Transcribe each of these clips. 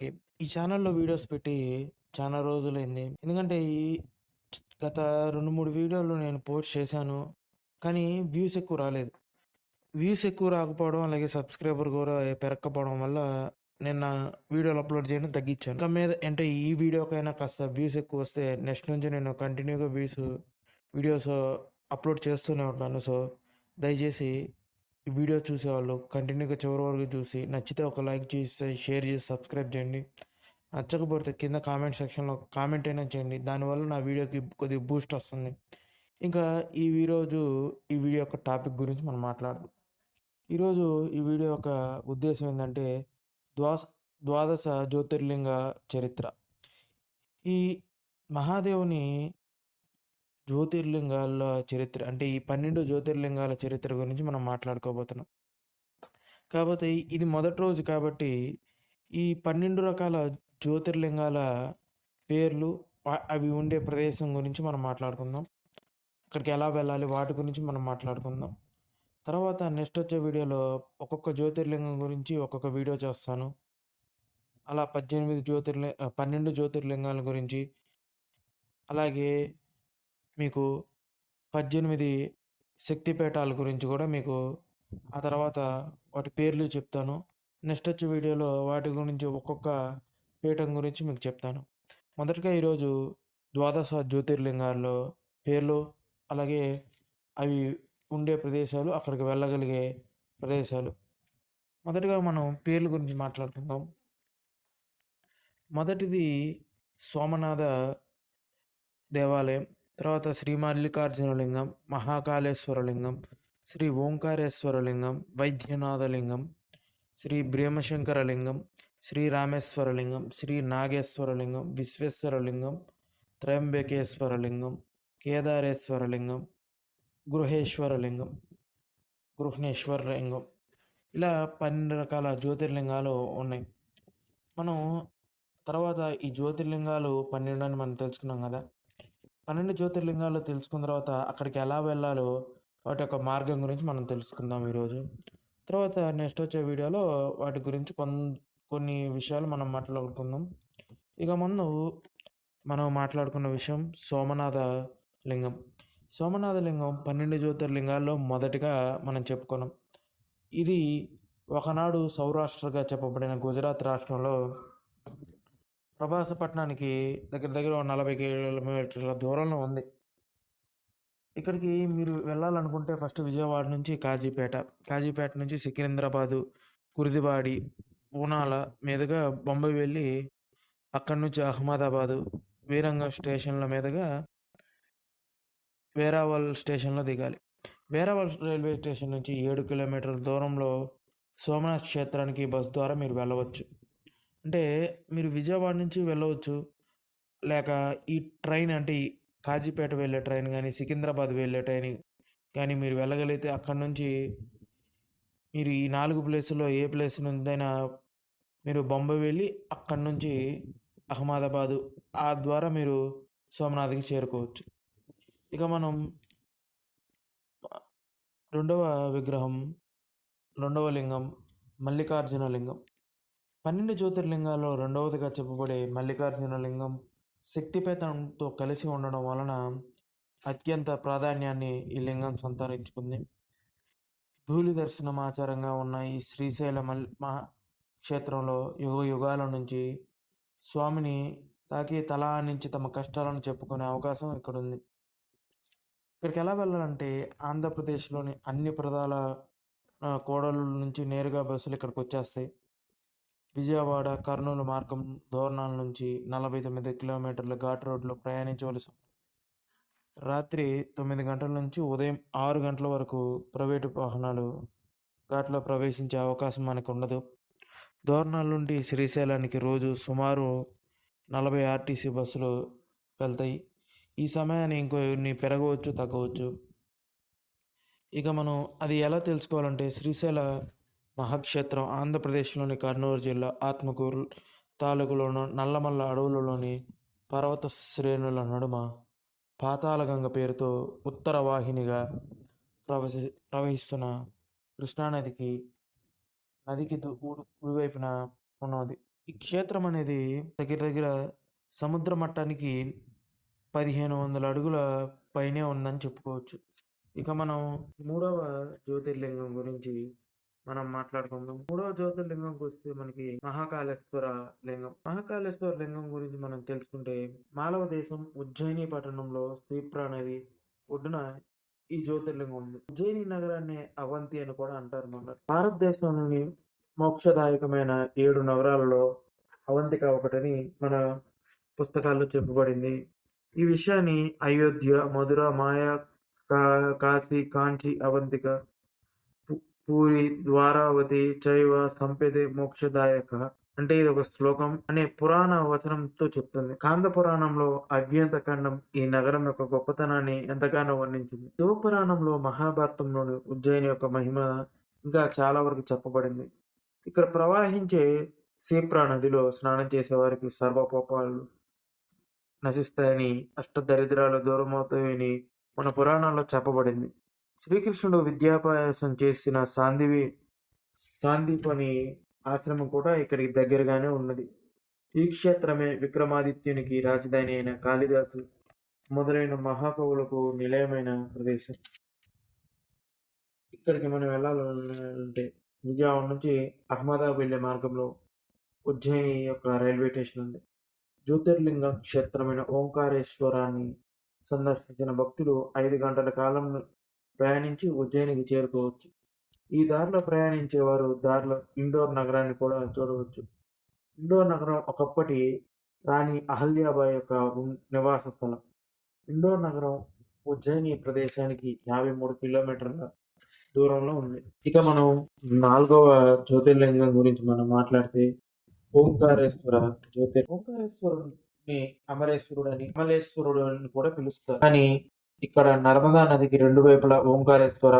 మనకి ఈ ఛానల్లో వీడియోస్ పెట్టి చాలా రోజులైంది. ఎందుకంటే ఈ గత 2, 3 వీడియోలు నేను పోస్ట్ చేశాను. కానీ వ్యూస్ ఎక్కువ రాలేదు. వ్యూస్ ఎక్కువ రాకపోవడం అలాగే సబ్స్క్రైబర్ కూడా పెరక్కపోవడం వల్ల నిన్న వీడియోలు అప్లోడ్ చేయడం తగ్గించాను. ఇంకా మీద అంటే ఈ వీడియోకైనా కాస్త వ్యూస్ ఎక్కువ వస్తే నెక్స్ట్ నుంచి నేను కంటిన్యూగా వ్యూస్ వీడియోస్ అప్లోడ్ చేస్తూనే ఉంటాను. సో దయచేసి ఈ వీడియో చూసేవాళ్ళు కంటిన్యూగా చివరి వరకు చూసి నచ్చితే ఒక లైక్ చేసి షేర్ చేసి సబ్స్క్రైబ్ చేయండి. నచ్చకపోతే కింద కామెంట్ సెక్షన్‌లో కామెంట్ అయినా చేయండి. దానివల్ల నా వీడియోకి కొద్దిగా బూస్ట్ వస్తుంది. ఇంకా ఈ ఈరోజు ఈ వీడియో యొక్క టాపిక్ గురించి మనం మాట్లాడదాం. ఈరోజు ఈ వీడియో యొక్క ఉద్దేశం ఏంటంటే ద్వాస్ ద్వాదశ జ్యోతిర్లింగ చరిత్ర. ఈ మహాదేవుని జ్యోతిర్లింగాల చరిత్ర అంటే ఈ 12 జ్యోతిర్లింగాల చరిత్ర గురించి మనం మాట్లాడుకోబోతున్నాం. కాబట్టి ఇది మొదటి రోజు కాబట్టి ఈ 12 రకాల జ్యోతిర్లింగాల పేర్లు అవి ఉండే ప్రదేశం గురించి మనం మాట్లాడుకుందాం. అక్కడికి ఎలా వెళ్ళాలి వాటి గురించి మనం మాట్లాడుకుందాం. తర్వాత నెక్స్ట్ వచ్చే వీడియోలో ఒక్కొక్క జ్యోతిర్లింగం గురించి ఒక్కొక్క వీడియో చేస్తాను. అలా పద్దెనిమిది జ్యోతిర్లింగ పన్నెండు జ్యోతిర్లింగాల గురించి అలాగే మీకు 18 శక్తిపీఠాల గురించి కూడా మీకు ఆ తర్వాత వాటి పేర్లు చెప్తాను. నెక్స్ట్ వచ్చే వీడియోలో వాటి గురించి ఒక్కొక్క పీఠం గురించి మీకు చెప్తాను. మొదటగా ఈరోజు ద్వాదశ జ్యోతిర్లింగాల్లో పేర్లు అలాగే అవి ఉండే ప్రదేశాలు అక్కడికి వెళ్ళగలిగే ప్రదేశాలు. మొదటగా మనం పేర్ల గురించి మాట్లాడుకుందాం. మొదటిది సోమనాథ దేవాలయం. తర్వాత శ్రీ మల్లికార్జున లింగం, శ్రీ ఓంకారేశ్వరలింగం వైద్యనాథలింగం శ్రీ భ్రీమశంకరలింగం శ్రీ రామేశ్వరలింగం శ్రీ నాగేశ్వరలింగం విశ్వేశ్వరలింగం త్రయంబకేశ్వరలింగం కేదారేశ్వరలింగం గృహేశ్వరలింగం గృహ్ణేశ్వరలింగం ఇలా 12 రకాల జ్యోతిర్లింగాలు ఉన్నాయి. మనం తర్వాత ఈ జ్యోతిర్లింగాలు 12 అని మనం తెలుసుకున్నాం కదా! 12 జ్యోతిర్లింగాలు తెలుసుకున్న తర్వాత అక్కడికి ఎలా వెళ్ళాలో వాటి యొక్క మార్గం గురించి మనం తెలుసుకుందాం ఈరోజు. తర్వాత నెక్స్ట్ వచ్చే వీడియోలో వాటి గురించి కొన్ని కొన్ని విషయాలు మనం మాట్లాడుకుందాం. ఇక ముందు మనం మాట్లాడుకున్న విషయం సోమనాథ లింగం. సోమనాథ లింగం 12 జ్యోతిర్లింగాల్లో మొదటిగా మనం చెప్పుకున్నాం. ఇది ఒకనాడు సౌరాష్ట్రగా చెప్పబడిన గుజరాత్ రాష్ట్రంలో ప్రభాస్ పట్టణానికి దగ్గర దగ్గర నలభై కిలోమీటర్ల దూరంలో ఉంది. ఇక్కడికి మీరు వెళ్ళాలనుకుంటే ఫస్ట్ విజయవాడ నుంచి కాజీపేట, కాజీపేట నుంచి సికింద్రాబాదు, కురిదివాడి పూనాల మీదుగా బొంబాయి వెళ్ళి అక్కడి నుంచి అహ్మదాబాదు, వీరంగం స్టేషన్ల మీదుగా వేరావల్ స్టేషన్‌లో దిగాలి. వేరావల్ రైల్వే స్టేషన్ నుంచి ఏడు కిలోమీటర్ల దూరంలో సోమనాథ్ క్షేత్రానికి బస్ ద్వారా మీరు వెళ్ళవచ్చు. అంటే మీరు విజయవాడ నుంచి వెళ్ళవచ్చు. లేక ఈ ట్రైన్ అంటే కాజీపేట వెళ్ళే ట్రైన్ కానీ సికింద్రాబాద్ వెళ్ళే ట్రైన్ కానీ మీరు వెళ్ళగలిగితే అక్కడి నుంచి మీరు ఈ నాలుగు ప్లేసుల్లో ఏ ప్లేస్ నుంచైనా మీరు బొంబాయి వెళ్ళి అక్కడి నుంచి అహ్మదాబాదు ఆ ద్వారా మీరు సోమనాథ్‌కి చేరుకోవచ్చు. ఇక మనం రెండవ విగ్రహం, రెండవ లింగం మల్లికార్జున లింగం. 12 జ్యోతిర్లింగాల్లో రెండవదిగా చెప్పబడే మల్లికార్జున లింగం శక్తిపేతంతో కలిసి ఉండడం వలన అత్యంత ప్రాధాన్యాన్ని ఈ లింగం సంతరించుకుంది. ధూళి దర్శనం ఆచారంగా ఉన్న ఈ శ్రీశైల మల్ మహా క్షేత్రంలో యుగయుగాల నుంచి స్వామిని తాకి తల ఆనించి తమ కష్టాలను చెప్పుకునే అవకాశం ఇక్కడ ఉంది ఇక్కడికి ఎలా వెళ్ళాలంటే ఆంధ్రప్రదేశ్‌లోని అన్ని ప్రధాన కోడలు నుంచి నేరుగా బస్సులు ఇక్కడికొచ్చేస్తాయి. విజయవాడ, కర్నూలు మార్గం దోర్నాల నుంచి 49 కిలోమీటర్ల ఘాట్ రోడ్‌లో ప్రయాణించవలసి ఉంటుంది. రాత్రి తొమ్మిది గంటల నుంచి ఉదయం ఆరు గంటల వరకు ప్రైవేటు వాహనాలు ఘాట్లో ప్రవేశించే అవకాశం మనకు ఉండదు దోర్నాల నుండి శ్రీశైలానికి రోజు సుమారు 40 ఆర్టీసీ బస్సులు వెళ్తాయి. ఈ సమయాన్ని ఇంకొన్ని పెరగవచ్చు, తగ్గవచ్చు. ఇక మనం అది ఎలా తెలుసుకోవాలంటే శ్రీశైల మహాక్షేత్రం ఆంధ్రప్రదేశ్‌లోని కర్నూలు జిల్లా ఆత్మకూరు తాలూకులోను నల్లమల్ల అడవులలోని పర్వత శ్రేణుల నడుమ పాతాళగంగ పేరుతో ఉత్తర వాహినిగా ప్రవసి ప్రవహిస్తున్న కృష్ణానదికి నదికి దు కుడివైపున ఉన్నది. ఈ క్షేత్రం అనేది దగ్గర దగ్గర సముద్ర మట్టానికి పదిహేను వందల అడుగుల పైనే ఉందని చెప్పుకోవచ్చు ఇక మనం మూడవ జ్యోతిర్లింగం గురించి మనం మాట్లాడుకుందాం. మూడవ జ్యోతిర్లింగంకి వస్తే మనకి మహాకాళేశ్వర లింగం. మహాకాళేశ్వర లింగం గురించి మనం తెలుసుకుంటే మాలవ దేశం ఉజ్జయిని పట్టణంలో శ్రీప్ర నది ఒడ్డున ఈ జ్యోతిర్లింగం ఉంది. ఉజ్జయిని నగరాన్ని అవంతి అని కూడా అంటారు మన భారతదేశంలోని మోక్షదాయకమైన ఏడు నగరాలలో అవంతిక ఒకటని మన పుస్తకాల్లో చెప్పబడింది. ఈ విషయాన్ని అయోధ్య మధుర మాయా కా కాశీ కాంచి అవంతిక పూరి ద్వారావతి చైవ సంపెదే మోక్షదాయక అంటే ఇది ఒక శ్లోకం అనే పురాణ వచనంతో చెప్తుంది. కాంద పురాణంలో అవ్యంత ఖండం ఈ నగరం యొక్క గొప్పతనాన్ని ఎంతగానో వర్ణించింది. శివపురాణంలో మహాభారతంలోని ఉజ్జయిని యొక్క మహిమ ఇంకా చాలా వరకు చెప్పబడింది. ఇక్కడ ప్రవహించే సీప్రా నదిలో స్నానం చేసే వారికి సర్వపోపాలు నశిస్తాయని అష్టదరిద్రాలు దూరమవుతాయని మన పురాణాల్లో చెప్పబడింది. శ్రీకృష్ణుడు విద్యాభ్యాసం చేసిన సాందివి సాందీపని ఆశ్రమం కూడా ఇక్కడికి దగ్గరగానే ఉన్నది. ఈ క్షేత్రమే విక్రమాదిత్యునికి రాజధాని అయిన కాళిదాసు మొదలైన మహాకవులకు నిలయమైన ప్రదేశం. ఇక్కడికి మనం వెళ్ళాలంటే విజయవాడ నుంచి అహ్మదాబాద్ వెళ్ళే మార్గంలో ఉజ్జయిని యొక్క రైల్వే స్టేషన్ ఉంది. జ్యోతిర్లింగ క్షేత్రమైన ఓంకారేశ్వరాన్ని సందర్శించిన భక్తులు ఐదు గంటల కాలం ప్రయాణించి ఉజ్జయినికి చేరుకోవచ్చు. ఈ దారిలో ప్రయాణించే వారు దారిలో ఇండోర్ నగరాన్ని కూడా చూడవచ్చు. ఇండోర్ నగరం ఒకప్పటి రాణి అహల్యాబాయి యొక్క నివాస స్థలం. ఇండోర్ నగరం ఉజ్జయిని ప్రదేశానికి యాభై మూడు కిలోమీటర్ల దూరంలో ఉంది. ఇక మనం నాలుగవ జ్యోతిర్లింగం గురించి మనం మాట్లాడితే ఓంకారేశ్వర జ్యోతిర్ ఓంకారేశ్వరుని అమరేశ్వరుడు అని అమలేశ్వరుడు అని కూడా పిలుస్తారు. కానీ ఇక్కడ నర్మదా నదికి రెండు వైపులా ఓంకారేశ్వర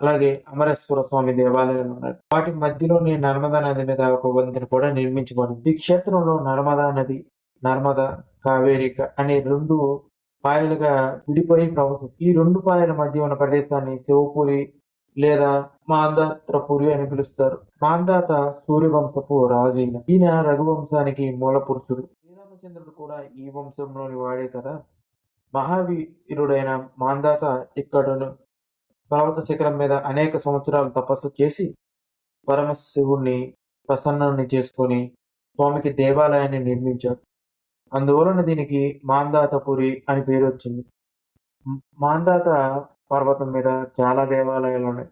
అలాగే అమరేశ్వర స్వామి దేవాలయాలు ఉన్నాయి వాటి మధ్యలోనే నర్మదా నది మీద ఒక వంతెన కూడా నిర్మించబడింది ఈ క్షేత్రంలో నర్మదా నది నర్మదా కావేరిక అనే రెండు పాయలుగా విడిపోయి ప్రవహిస్తుంది. ఈ రెండు పాయల మధ్య ఉన్న ప్రదేశాన్ని శివపురి లేదా మాందాత్రపురి అని పిలుస్తారు. మాందాత సూర్యవంశపు రాజు ఈయన ఈయన రఘువంశానికి మూల పురుషుడు. శ్రీరామచంద్రుడు కూడా ఈ వంశంలోని వాడే కదా. మహావీరుడైన మాందాత ఇక్కడను పర్వత శిఖరం మీద అనేక సంవత్సరాలు తపస్సు చేసి పరమశివుణ్ణి ప్రసన్నాన్ని చేసుకొని స్వామికి దేవాలయాన్ని నిర్మించాడు. అందువలన దీనికి మాందాతపురి అని పేరు వచ్చింది. మాందాత పర్వతం మీద చాలా దేవాలయాలు ఉన్నాయి.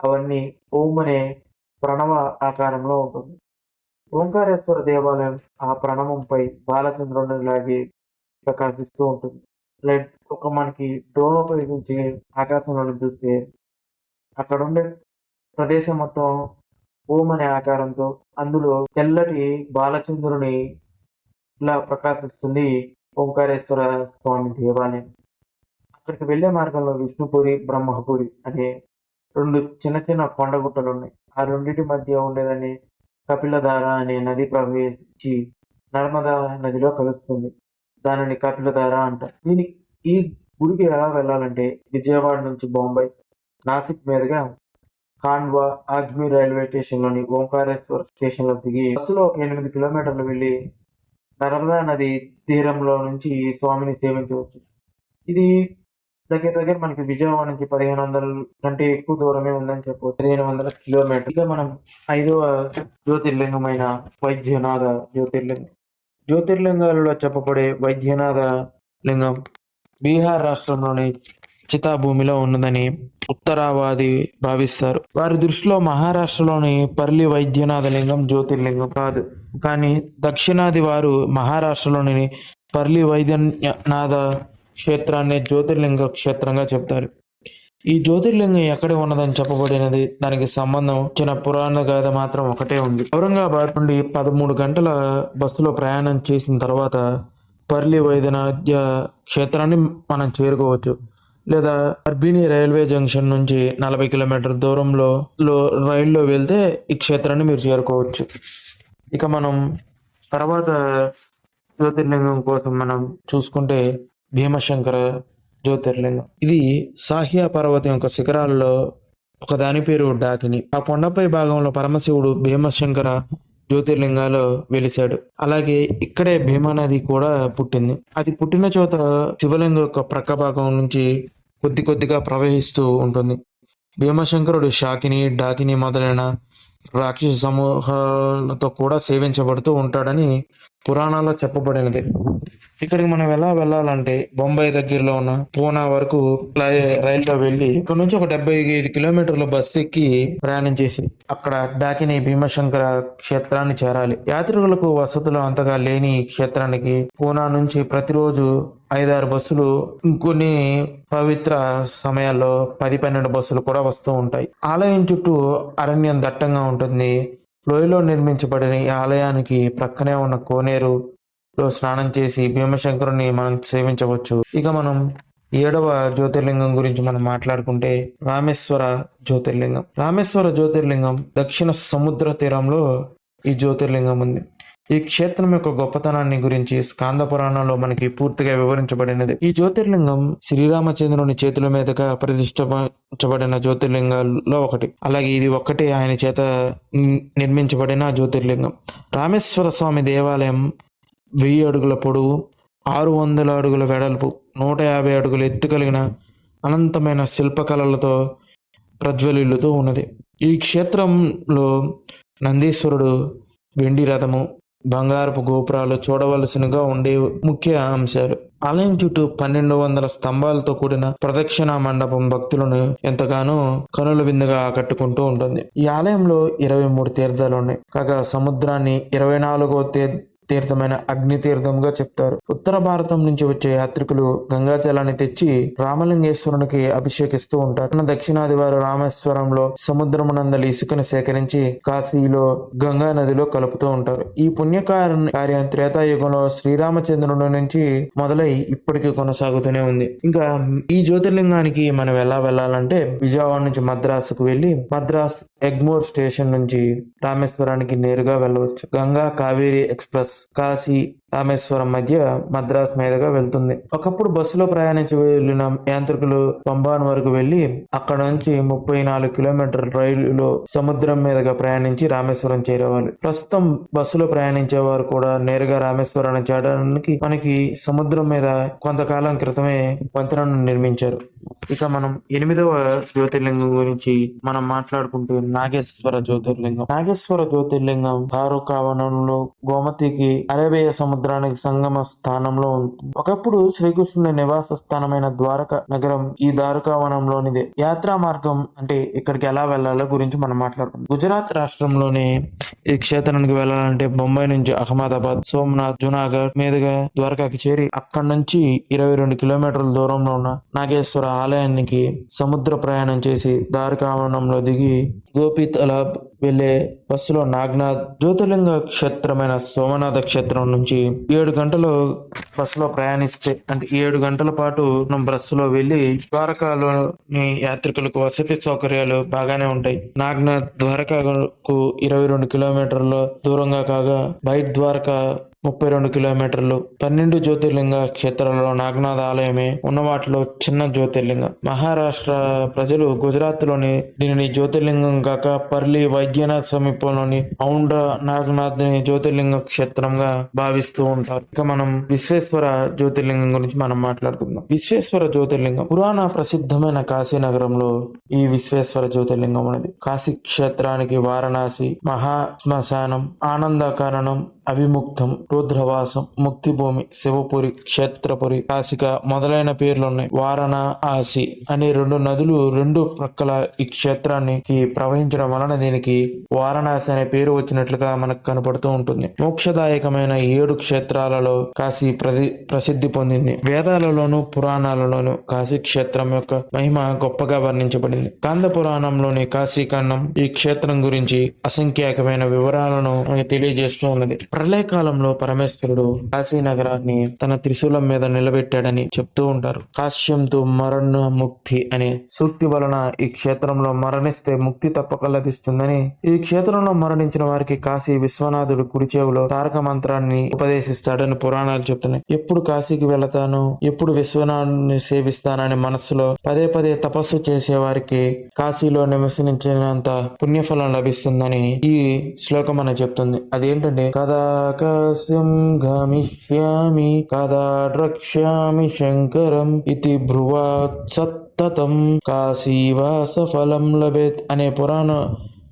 అవన్నీ ఓం అనే ప్రణవ ఆకారంలో ఉంటుంది. ఓంకారేశ్వర దేవాలయం ఆ ప్రణవంపై బాలచంద్రుని లాగే ప్రకాశిస్తూ ఉంటుంది. లైక్ ఒక మనకి డ్రోన్ ఉపయోగించి ఆకాశంలో చూస్తే అక్కడ ఉండే ప్రదేశం మొత్తం ఓం అనే ఆకారంతో అందులో తెల్లటి బాలచంద్రుని ఇలా ప్రకాశిస్తుంది ఓంకారేశ్వర స్వామి దేవాలయం. అక్కడికి వెళ్ళే మార్గంలో విష్ణుపురి బ్రహ్మపురి అనే రెండు చిన్న చిన్న కొండగుట్టలు ఉన్నాయి ఆ రెండింటి మధ్య ఉండేదని కపిలధార అనే నది ప్రవేశించి నర్మదా నదిలో కలుస్తుంది. దానిని కపిలధార అంటారు. దీనికి ఈ గుడికి ఎలా వెళ్ళాలంటే విజయవాడ నుంచి బొంబాయి నాసిక్ మీదుగా ఖాండ్వా అజ్మీర్ రైల్వే స్టేషన్లోని ఓంకారేశ్వర్ స్టేషన్లో దిగి బస్సులో ఒక ఎనిమిది కిలోమీటర్లు వెళ్ళి నర్మదా నది తీరంలో నుంచి ఈ స్వామిని సేవించవచ్చు. ఇది దగ్గర దగ్గర మనకి విజయవాడ నుంచి పదిహేను వందల కంటే ఎక్కువ దూరమే ఉందని చెప్పవచ్చు. పదిహేను వందల కిలోమీటర్. ఇక మనం ఐదవ జ్యోతిర్లింగమైన వైద్యనాథ జ్యోతిర్లింగం. జ్యోతిర్లింగాలలో చెప్పబడే వైద్యనాథ లింగం బీహార్ రాష్ట్రంలోని చితాభూమిలో ఉన్నదని ఉత్తరావాది భావిస్తారు. వారి దృష్టిలో మహారాష్ట్రలోని పర్లి వైద్యనాథ లింగం జ్యోతిర్లింగం కాదు. కానీ దక్షిణాది వారు మహారాష్ట్రలోని పర్లి వైద్యనాథ క్షేత్రాన్ని జ్యోతిర్లింగ క్షేత్రంగా చెప్తారు. ఈ జ్యోతిర్లింగం ఎక్కడ ఉన్నదని చెప్పబడినది దానికి సంబంధం చిన్న పురాణ గాథ మాత్రం ఒకటే ఉంది. ఔరంగాబాద్ నుండి పదమూడు గంటల బస్సులో ప్రయాణం చేసిన తర్వాత పర్లి వైద్యనాథ్య క్షేత్రాన్ని మనం చేరుకోవచ్చు. లేదా అర్బిని రైల్వే జంక్షన్ నుంచి నలభై కిలోమీటర్ దూరంలో లో రైల్లో వెళ్తే ఈ క్షేత్రాన్ని మీరు చేరుకోవచ్చు. ఇక మనం తర్వాత జ్యోతిర్లింగం కోసం మనం చూసుకుంటే భీమశంకర జ్యోతిర్లింగం. ఇది సాహ్య పర్వతం యొక్క శిఖరాల్లో ఒక దాని పేరు డాకిని. ఆ కొండపై భాగంలో పరమశివుడు భీమశంకర జ్యోతిర్లింగాలు వెలిశాడు. అలాగే ఇక్కడే భీమా నది కూడా పుట్టింది. అది పుట్టిన చోట శివలింగం యొక్క ప్రక్క భాగం నుంచి కొద్ది కొద్దిగా ప్రవహిస్తూ ఉంటుంది. భీమశంకరుడు షాకిని డాకిని మొదలైన రాక్షస సమూహాలతో కూడా సేవించబడుతూ ఉంటాడని పురాణాల్లో చెప్పబడినది. ఇక్కడికి మనం ఎలా వెళ్ళాలంటే బొంబాయి దగ్గరలో ఉన్న పూనా వరకు రైల్లో వెళ్ళి ఇక్కడ నుంచి ఒక డెబ్బై ఐదు కిలోమీటర్ల బస్సు ఎక్కి ప్రయాణం చేసి అక్కడ డాకిని భీమశంకర క్షేత్రాన్ని చేరాలి. యాత్రికులకు వసతులు అంతగా లేని క్షేత్రానికి పూనా నుంచి ప్రతిరోజు ఐదారు బస్సులు ఇంకొన్ని పవిత్ర సమయాల్లో పది పన్నెండు బస్సులు కూడా వస్తూ ఉంటాయి. ఆలయం చుట్టూ అరణ్యం దట్టంగా ఉంటుంది. లోయలో నిర్మించబడిన ఈ ఆలయానికి ప్రక్కనే ఉన్న కోనేరు లో స్నానం చేసి భీమశంకరుని మనం సేవించవచ్చు. ఇక మనం ఏడవ జ్యోతిర్లింగం గురించి మనం మాట్లాడుకుంటే రామేశ్వర జ్యోతిర్లింగం. రామేశ్వర జ్యోతిర్లింగం దక్షిణ సముద్ర తీరంలో ఈ జ్యోతిర్లింగం ఉంది. ఈ క్షేత్రం యొక్క గొప్పతనాన్ని గురించి స్కాంద పురాణంలో మనకి పూర్తిగా వివరించబడినది. ఈ జ్యోతిర్లింగం శ్రీరామచంద్రుని చేతుల మీదుగా ప్రతిష్ఠించబడిన జ్యోతిర్లింగాల్లో ఒకటి. అలాగే ఇది ఒకటి ఆయన చేత ని- నిర్మించబడిన జ్యోతిర్లింగం. రామేశ్వర స్వామి దేవాలయం వెయ్యి అడుగుల పొడవు ఆరు వందల అడుగుల వెడల్పు నూట యాభై అడుగుల ఎత్తు కలిగిన అనంతమైన శిల్పకళలతో ప్రజ్వలిల్లుతూ ఉన్నది. ఈ క్షేత్రంలో నందీశ్వరుడు వెండి రథము బంగారపు గోపురాలు చూడవలసినగా ఉండే ముఖ్య అంశాలు. ఆలయం చుట్టూ పన్నెండు వందల స్తంభాలతో కూడిన ప్రదక్షిణ మండపం భక్తులను ఎంతగానో కనుల విందుగా ఆకట్టుకుంటూ ఉంటుంది. ఈ ఆలయంలో ఇరవై మూడు తీర్థాలు ఉన్నాయి. కాగా సముద్రాన్ని ఇరవై నాలుగో తీర్ తీర్థమైన అగ్ని తీర్థంగా చెప్తారు. ఉత్తర భారతం నుంచి వచ్చే యాత్రికులు గంగాజలాన్ని తెచ్చి రామలింగేశ్వరునికి అభిషేకిస్తూ ఉంటారు. మన దక్షిణాది వారు రామేశ్వరంలో సముద్రమునందలి ఇసుకను సేకరించి కాశీలో గంగా నదిలో కలుపుతూ ఉంటారు. ఈ పుణ్యకార్య కార్యం త్రేతాయుగంలో శ్రీరామచంద్రుడి నుంచి మొదలై ఇప్పటికీ కొనసాగుతూనే ఉంది. ఇంకా ఈ జ్యోతిర్లింగానికి మనం ఎలా వెళ్ళాలంటే విజయవాడ నుంచి మద్రాసుకు వెళ్ళి మద్రాస్ ఎగ్మోర్ స్టేషన్ నుంచి రామేశ్వరానికి నేరుగా వెళ్ళవచ్చు. గంగా కావేరి ఎక్స్ప్రెస్ కాశీ రామేశ్వరం మధ్య మద్రాస్ మీదుగా వెళ్తుంది. ఒకప్పుడు బస్సులో ప్రయాణించి వెళ్ళిన యాంత్రికులు పంబాన్ వరకు వెళ్ళి అక్కడ నుంచి ముప్పై నాలుగు కిలోమీటర్ రైలులో సముద్రం మీదుగా ప్రయాణించి రామేశ్వరం చేరేవాళ్ళు. ప్రస్తుతం బస్సులో ప్రయాణించే వారు కూడా నేరుగా రామేశ్వరాన్ని చేరడానికి మనకి సముద్రం మీద కొంతకాలం క్రితమే వంతెనను నిర్మించారు. ఇక మనం ఎనిమిదవ జ్యోతిర్లింగం గురించి మనం మాట్లాడుకుంటే నాగేశ్వర జ్యోతిర్లింగం. నాగేశ్వర జ్యోతిర్లింగం దారుకావనంలో గోమతికి అరేబియా సముద్రానికి సంగమ స్థానంలో ఉంది ఒకప్పుడు శ్రీకృష్ణుని నివాస స్థానమైన ద్వారక నగరం ఈ దారుకావనంలోనిదే యాత్రా మార్గం అంటే ఇక్కడికి ఎలా వెళ్ళాలో గురించి మనం మాట్లాడుకుందాం. గుజరాత్ రాష్ట్రంలోని ఈ క్షేత్రానికి వెళ్ళాలంటే బొంబాయి నుంచి అహ్మదాబాద్ సోమనాథ్ జునాగఢ్ మీదుగా ద్వారకాకి చేరి అక్కడి నుంచి ఇరవై రెండు కిలోమీటర్ల దూరంలో ఉన్న నాగేశ్వర ఆలయానికి సముద్ర ప్రయాణం చేసి ద్వారకావనంలో దిగి గోపి తలాబ్ వెళ్ళే బస్సులో నాగ్నాథ్ జ్యోతిర్లింగ క్షేత్రమైన సోమనాథ క్షేత్రం నుంచి ఏడు గంటలు బస్సులో ప్రయాణిస్తే అంటే ఏడు గంటల పాటు మనం బస్సులో వెళ్ళి ద్వారకాలోని యాత్రికులకు వసతి సౌకర్యాలు బాగానే ఉంటాయి. నాగ్నాథ్ ద్వారకాకు ఇరవై రెండు కిలోమీటర్ల దూరంగా కాగా బయట ద్వారకా ముప్పై రెండు కిలోమీటర్లు పన్నెండు జ్యోతిర్లింగ క్షేత్రాలలో నాగనాథ ఆలయమే ఉన్న వాటిలో చిన్న జ్యోతిర్లింగం. మహారాష్ట్ర ప్రజలు గుజరాత్లోని దీనిని జ్యోతిర్లింగం కాక పర్లి వైద్యనాథ్ సమీపంలోని ఔండ్ర నాగనాథ్ని జ్యోతిర్లింగ క్షేత్రంగా భావిస్తూ ఉంటారు. ఇక మనం విశ్వేశ్వర జ్యోతిర్లింగం గురించి మనం మాట్లాడుకుందాం. విశ్వేశ్వర జ్యోతిర్లింగం పురాణ ప్రసిద్ధమైన కాశీ నగరంలో ఈ విశ్వేశ్వర జ్యోతిర్లింగం అనేది కాశీ క్షేత్రానికి వారణాసి మహా శ్మశానం ఆనందకారణం అవిముక్తం రుద్రవాసం ముక్తిభూమి శివపురి క్షేత్రపురి కాశిక మొదలైన పేర్లు ఉన్నాయి వారణ ఆసి అనే రెండు నదులు రెండు ప్రక్కల ఈ క్షేత్రానికి ప్రవహించడం వలన దీనికి వారణాసి అనే పేరు వచ్చినట్లుగా మనకు కనపడుతూ ఉంటుంది. మోక్షదాయకమైన ఏడు క్షేత్రాలలో కాశీ ప్రసి ప్రసిద్ధి పొందింది. వేదాలలోను పురాణాలలోను కాశీ క్షేత్రం యొక్క మహిమ గొప్పగా వర్ణించబడింది. కాంద పురాణంలోని కాశీఖండం ఈ క్షేత్రం గురించి అసంఖ్యాకమైన వివరాలను మనకి తెలియజేస్తూ ఉన్నది. ప్రళయకాలంలో పరమేశ్వరుడు కాశీ నగరాన్ని తన త్రిశూలం మీద నిలబెట్టాడని చెప్తూ ఉంటారు. కాశ్యంతో మరణ ముక్తి అనే సూక్తి వలన ఈ క్షేత్రంలో మరణిస్తే ముక్తి తప్పక లభిస్తుందని ఈ క్షేత్రంలో మరణించిన వారికి కాశీ విశ్వనాథుడు కుడి చెవులో తారక మంత్రాన్ని ఉపదేశిస్తాడని పురాణాలు చెప్తున్నాయి. ఎప్పుడు కాశీకి వెళతాను ఎప్పుడు విశ్వనాథుని సేవిస్తానని మనస్సులో పదే పదే తపస్సు చేసే వారికి కాశీలో నివసించినంత పుణ్యఫలం లభిస్తుందని ఈ శ్లోకం అని చెప్తుంది. అదేంటంటే కదా కాశ్యం గమిష్యామి కదా ద్రక్ష్యామి శంకరం ఇది భ్రువాత్ సత్తతం కాశీవాస ఫలం లభేత్ అనే పురాణ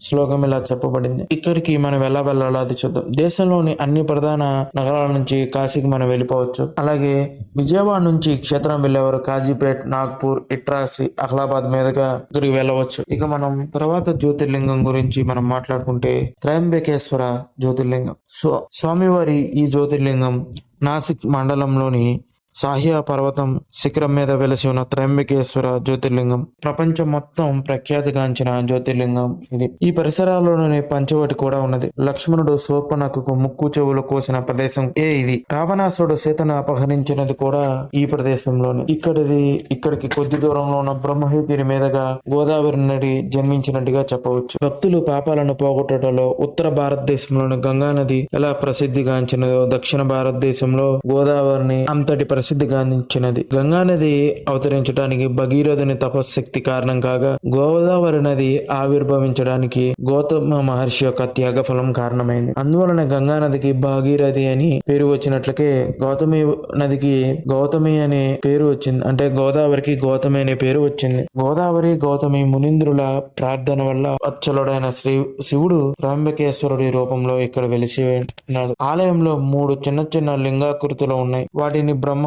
శ్లోకం ఇలా చెప్పబడింది. ఇక్కడికి మనం ఎలా వెళ్ళాలో అది చూద్దాం. దేశంలోని అన్ని ప్రధాన నగరాల నుంచి కాశీకి మనం వెళ్ళిపోవచ్చు. అలాగే విజయవాడ నుంచి క్షేత్రం వెళ్ళేవారు కాజీపేట్ నాగ్పూర్ ఇట్రాసి అహ్లాబాద్ మీదుగా ఇక్కడికి వెళ్ళవచ్చు. ఇక మనం తర్వాత జ్యోతిర్లింగం గురించి మనం మాట్లాడుకుంటే త్రయంబకేశ్వర జ్యోతిర్లింగం. సో స్వామివారి ఈ జ్యోతిర్లింగం నాసిక్ మండలంలోని సాహియా పర్వతం శిఖరం మీద వెలసి ఉన్న త్రయంబికేశ్వర జ్యోతిర్లింగం. ప్రపంచం మొత్తం ప్రఖ్యాతిగాంచిన జ్యోతిర్లింగం ఇది. ఈ పరిసరాల్లోనే పంచవటి కూడా ఉన్నది. లక్ష్మణుడు సోపనకు ముక్కు చెవులు కోసిన ప్రదేశం ఏ ఇది? రావణాసుడు సీతను అపహరించినది కూడా ఈ ప్రదేశంలోనే. ఇక్కడిది ఇక్కడికి కొద్ది దూరంలో ఉన్న బ్రహ్మగిరి మీదుగా గోదావరి నది జన్మించినట్టుగా చెప్పవచ్చు. భక్తులు పాపాలను పోగొట్టడంలో ఉత్తర భారతదేశంలోని గంగా నది ఎలా ప్రసిద్ధిగాంచినదో దక్షిణ భారతదేశంలో గోదావరిని అంతటి ప్రసిద్ధిగాంచినది. గంగా నది అవతరించడానికి భగీరథుని తపశక్తి కారణం కాగా గోదావరి నది ఆవిర్భవించడానికి గౌతమ మహర్షి యొక్క త్యాగఫలం కారణమైంది. అందువలన గంగా నదికి భాగీరథి అని పేరు వచ్చినట్లకే గౌతమి నదికి గౌతమి అనే పేరు వచ్చింది. అంటే గోదావరికి గౌతమి అనే పేరు వచ్చింది. గోదావరి గౌతమి మునింద్రుల ప్రార్థన వల్ల అచ్చలుడైన శ్రీ శివుడు త్రంబకేశ్వరుడి రూపంలో ఇక్కడ వెలిసి ఉన్నాడు ఆలయంలో మూడు చిన్న చిన్న లింగాకృతులు ఉన్నాయి. వాటిని బ్రహ్మ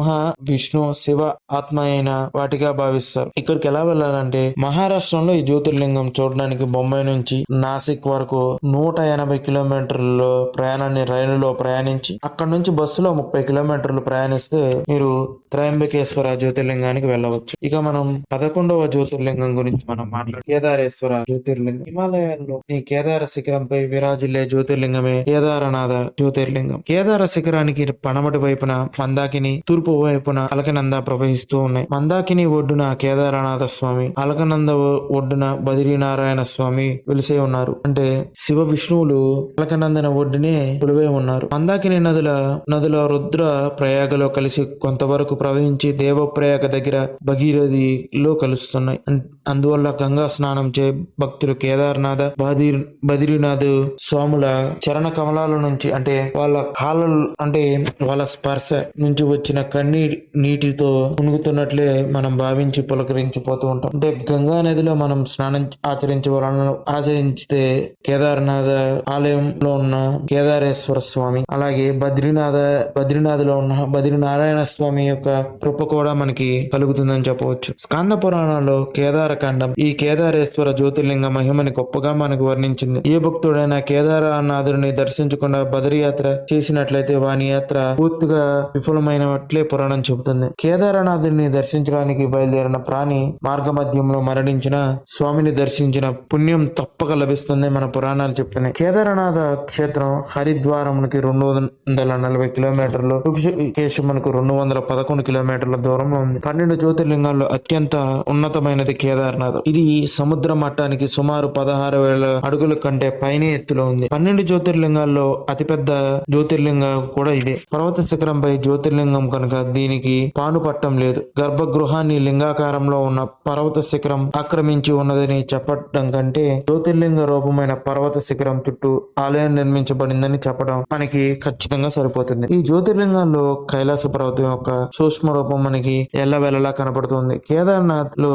విష్ణు శివ ఆత్మ అయిన వాటిగా భావిస్తారు. ఇక్కడికి ఎలా వెళ్ళాలంటే మహారాష్ట్రంలో ఈ జ్యోతిర్లింగం చూడడానికి బొంబాయి నుంచి నాసిక్ వరకు నూట ఎనభై కిలోమీటర్ల ప్రయాణాన్ని రైలులో ప్రయాణించి అక్కడ నుంచి బస్సులో ముప్పై కిలోమీటర్లు ప్రయాణిస్తే మీరు త్రయంబకేశ్వర జ్యోతిర్లింగానికి వెళ్ళవచ్చు. ఇక మనం పదకొండవ జ్యోతిర్లింగం గురించి మనం మాట్లాడు కేదారేశ్వర జ్యోతిర్లింగం. హిమాలయాల్లో ఈ కేదార శిఖరంపై విరాజిల్లే జ్యోతిర్లింగమే కేదారనాథ జ్యోతిర్లింగం. కేదార శిఖరానికి పడమటి వైపున మందాకిని తూర్పు వైపున అలకనంద ప్రవహిస్తూ ఉన్నాయి. మందాకిని ఒడ్డున కేదారనాథ స్వామి అలకనంద ఒడ్డున బద్రీనారాయణ స్వామి వెలిసే ఉన్నారు. అంటే శివ విష్ణువులు అలకనందన ఒడ్డునే కొలువే ఉన్నారు. మందాకిని నదుల నదుల రుద్ర ప్రయాగలో కలిసి కొంతవరకు ప్రవహించి దేవప్రయాగ దగ్గర భగీరథిలో కలుస్తున్నాయి. అందువల్ల గంగా స్నానం చే భక్తులు కేదార్నాథ బదిర్ బదిరీనాథ్ స్వాముల చరణ కమలాల నుంచి అంటే వాళ్ళ కాళ్ళ అంటే వాళ్ళ స్పర్శ నుంచి వచ్చిన అన్ని నీటితో మునుగుతున్నట్లే మనం భావించి పులకరించిపోతూ ఉంటాం. అంటే గంగా నదిలో మనం స్నానం ఆచరించవాలని ఆచరించితే కేదార్నాథ ఆలయంలో ఉన్న కేదారేశ్వర స్వామి అలాగే బద్రీనాథ బద్రీనాథ్లో ఉన్న బద్రీనారాయణ స్వామి యొక్క కృప కూడా మనకి కలుగుతుందని చెప్పవచ్చు. స్కంద పురాణంలో కేదారకాండం ఈ కేదారేశ్వర జ్యోతిర్లింగ మహిమని గొప్పగా మనకు వర్ణించింది. ఏ భక్తుడైన కేదారనాథుడిని దర్శించకుండా బదరి యాత్ర చేసినట్లయితే వాని యాత్ర పూర్తిగా విఫలమైనట్లే పురాణం చెబుతుంది. కేదారనాథుడిని దర్శించడానికి బయలుదేరిన ప్రాణి మార్గ మధ్యంలో మరణించిన స్వామిని దర్శించిన పుణ్యం తప్పక లభిస్తుంది మన పురాణాలు చెప్తున్నాయి. కేదారనాథ క్షేత్రం హరిద్వారంకి రెండు వందల నలభై కిలోమీటర్లు ఋషికేశమునకు రెండు వందల పదకొండు కిలోమీటర్ల దూరంలో ఉంది. పన్నెండు జ్యోతిర్లింగాల్లో అత్యంత ఉన్నతమైనది కేదార్నాథ్. ఇది సముద్ర మట్టానికి సుమారు పదహారు వేల అడుగుల కంటే పైన ఎత్తులో ఉంది. పన్నెండు జ్యోతిర్లింగాల్లో అతిపెద్ద జ్యోతిర్లింగం కూడా ఇది. పర్వత శిఖరంపై జ్యోతిర్లింగం కనుక దీనికి పానుపట్టం లేదు. గర్భగృహాన్ని లింగాకారంలో ఉన్న పర్వత శిఖరం ఆక్రమించి ఉన్నదని చెప్పడం కంటే జ్యోతిర్లింగ రూపమైన పర్వత శిఖరం చుట్టూ ఆలయం నిర్మించబడిందని చెప్పడం మనకి ఖచ్చితంగా సరిపోతుంది. ఈ జ్యోతిర్లింగాల్లో కైలాస పర్వతం యొక్క సూక్ష్మ రూపం మనకి ఎల్లవెల్లలా కనబడుతుంది. కేదార్నాథ్లో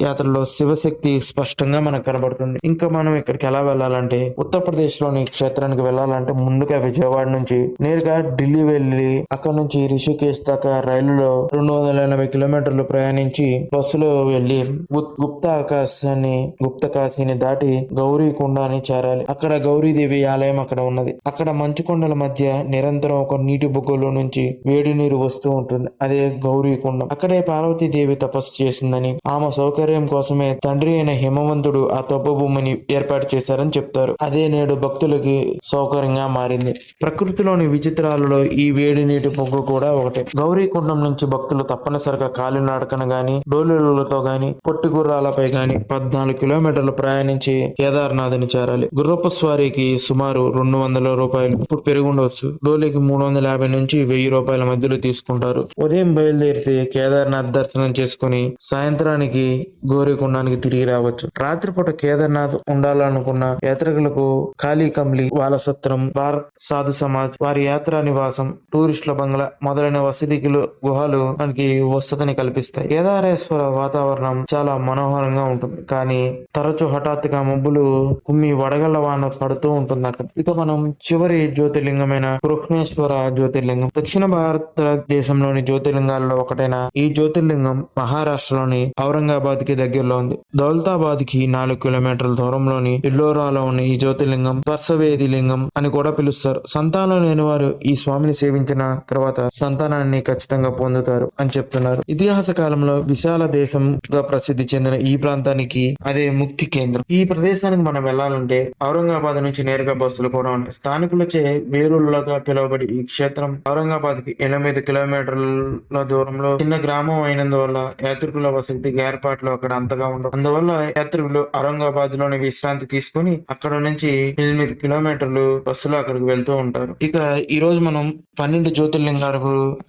యాత్రలో శివశక్తి స్పష్టంగా మనకు కనబడుతుంది. ఇంకా మనం ఇక్కడికి ఎలా వెళ్ళాలంటే ఉత్తరప్రదేశ్లోని క్షేత్రానికి వెళ్ళాలంటే ముందుగా విజయవాడ నుంచి నేరుగా ఢిల్లీ వెళ్ళి అక్కడ నుంచి రిషికేశ్ దాకా రైలులో రెండు వందల ఎనభై కిలోమీటర్లు ప్రయాణించి బస్సులో వెళ్ళి గుప్త ఆకాశాన్ని గుప్త కాశీని దాటి గౌరీ కుండాన్ని చేరాలి. అక్కడ గౌరీదేవి ఆలయం అక్కడ ఉన్నది. అక్కడ మంచు కొండల మధ్య నిరంతరం ఒక నీటి బుగ్గలో నుంచి వేడి నీరు వస్తూ ఉంటుంది. అదే గౌరీ కుండం అక్కడే పార్వతీదేవి తపస్సు చేసిందని ఆమె సౌకర్యం కోసమే తండ్రి అయిన హిమవంతుడు ఆ తొప్ప భూమిని ఏర్పాటు చేశారని చెప్తారు. అదే నేడు భక్తులకి సౌకర్యంగా మారింది. ప్రకృతిలోని విచిత్రాలలో ఈ వేడి నీటి పొగ్గు కూడా ఒకటే. గౌరీ కుండం నుంచి భక్తులు తప్పనిసరిగా కాలినడకన గాని డోలులతో గాని పొట్టి గుర్రాలపై గాని పద్నాలుగు కిలోమీటర్లు ప్రయాణించి కేదార్నాథ్ని చేరాలి. గుర్రపు స్వారీకి సుమారు రెండు వందల రూపాయలు ఇప్పుడు పెరుగుండవచ్చు డోలీకి మూడు వందల యాభై నుంచి వెయ్యి రూపాయల మధ్యలో తీసుకుంటారు. ఉదయం బయలుదేరితే కేదార్నాథ్ దర్శనం చేసుకుని సాయంత్రానికి గోరీకుండానికి తిరిగి రావచ్చు. రాత్రిపూట కేదార్నాథ్ ఉండాలనుకున్న యాత్రికులకు ఖాళీ కంబ్లీ వాలసత్రం బార్ సాధు సమాజ్ వారి యాత్రా నివాసం టూరిస్టుల బంగ్లా మొదలైన వసతి కిటికీలు గుహలు మనకి వసతిని కల్పిస్తాయి. కేదారేశ్వర వాతావరణం చాలా మనోహరంగా ఉంటుంది. కానీ తరచు హఠాత్తుగా మబ్బులు కుమ్మి వడగళ్ళ వాన పడుతూ ఉంటుంది అక్కడ. ఇక మనం చివరి జ్యోతిర్లింగమైన కృష్ణేశ్వర జ్యోతిర్లింగం. దక్షిణ భారతదేశంలోని జ్యోతిర్లింగాల్లో ఒకటైన ఈ జ్యోతిర్లింగం మహారాష్ట్రలోని ఔరంగాబాద్కి దగ్గరలో ఉంది. దౌలతాబాద్కి నాలుగు కిలోమీటర్ల దూరంలోని ఇల్లోరాలో ఉన్న ఈ జ్యోతిర్లింగం స్పర్శవేది లింగం అని కూడా పిలుస్తారు. సంతానం లేని వారు ఈ స్వామిని సేవించిన తర్వాత సంతానాన్ని ఖచ్చితంగా పొందుతారు అని చెప్తున్నారు. ఇతిహాస కాలంలో విశాల దేశంగా ప్రసిద్ధి చెందిన ఈ ప్రాంతానికి అదే ముక్తి కేంద్రం. ఈ ప్రదేశానికి మనం వెళ్ళాలంటే ఔరంగాబాద్ నుంచి నేరుగా బస్సులు కూడా ఉన్నాయి స్థానికులచే వేరులుగా పిలువబడి ఈ క్షేత్రం ఔరంగాబాద్కి ఎనిమిది కిలోమీటర్ల దూరంలో చిన్న గ్రామం అయినందువల్ల యాత్రికుల వసతికి ఏర్పాట్లు అక్కడ అంతగా ఉండవు. అందువల్ల యాత్రికులు ఔరంగాబాద్లోని విశ్రాంతి తీసుకుని అక్కడ నుంచి ఎనిమిది కిలోమీటర్లు బస్సులో అక్కడికి వెళ్తూ ఉంటారు. ఇక ఈ రోజు మనం పన్నెండు జ్యోతిర్లింగాల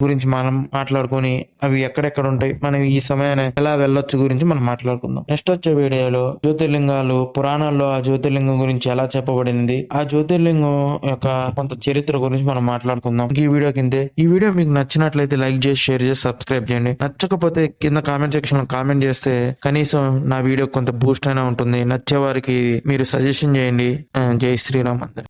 గురించి మనం మాట్లాడుకొని అవి ఎక్కడెక్కడ ఉంటాయి మనం ఈ సమయాన్ని ఎలా వెళ్ళొచ్చు గురించి మనం మాట్లాడుకుందాం. నెక్స్ట్ వచ్చే వీడియోలో జ్యోతిర్లింగాలు పురాణాల్లో ఆ జ్యోతిర్లింగం గురించి ఎలా చెప్పబడింది ఆ జ్యోతిర్లింగం యొక్క కొంత చరిత్ర గురించి మనం మాట్లాడుకుందాం. ఈ వీడియో కింద ఈ వీడియో మీకు నచ్చినట్లయితే లైక్ చేసి షేర్ చేసి సబ్స్క్రైబ్ చేయండి. నచ్చకపోతే కింద కామెంట్ సెక్షన్లో కామెంట్ చేస్తే కనీసం నా వీడియో కొంత బూస్ట్ అయినా ఉంటుంది. నచ్చే వారికి మీరు సజెషన్ చేయండి. జై శ్రీరామ్ అందరి